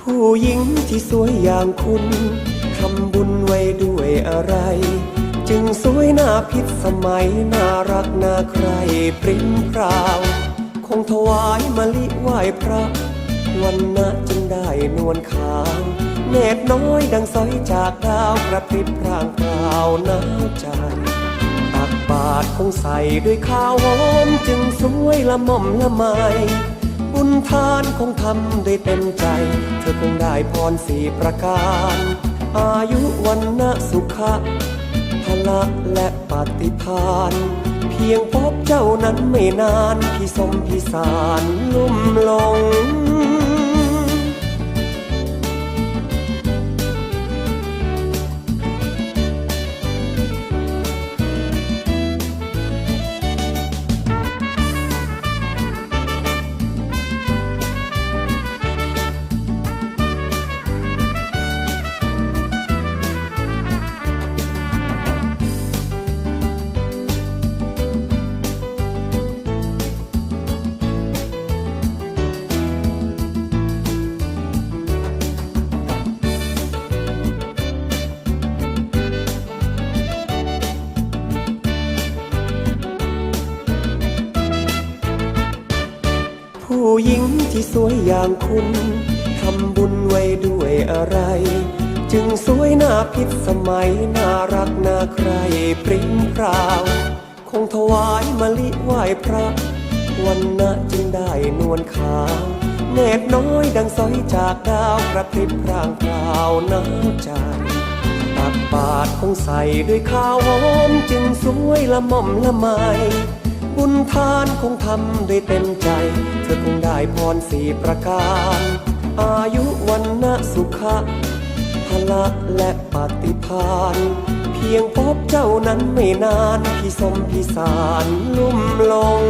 ผู้หญิงที่สวยอย่างคุณทำบุญไว้ด้วยอะไร จึงสวยน้าพิษสมัยน่ารักน่าใครปริ้มพราว คงถวายมะลิไหว้พระ วันนะจึงได้นวลขาวเนตรน้อยดังสอยจากดาวกระพริบพรางพราวหนาใจตักบาตรคงใส่ด้วยข้าวหอมจึงสวยละม่อมละไม บุญทานคงทำด้วยเต็มใจ เธอคงได้พรสี่ประการ อายุวันนะสุขะพละและปฏิพานเพียงพบเจ้านั้นไม่นานพี่สมพี่สารลุ่ม ผู้หญิงที่สวยอย่างคุณทำบุญไว้ด้วยอะไร จึงสวยน้าพิษสมัย น่ารักน่าใครปริ้มพราว คงถวายมะลิไหว้พระ วันนะจึงได้นวลขาวเนตรน้อยดังสอยจากดาวกระพริบพรางพราวนาวใจตักบาตรคงใส่ด้วยข้าวหอมจึงสวยละม่อมละไม ทานคงทำด้วยเต็มใจ เธอคงได้พรสี่ประการ อายุวันนะสุขะพละและปฏิพานเพียงพบเจ้านั้นไม่นาน พี่สมพี่สารลุ่มหลง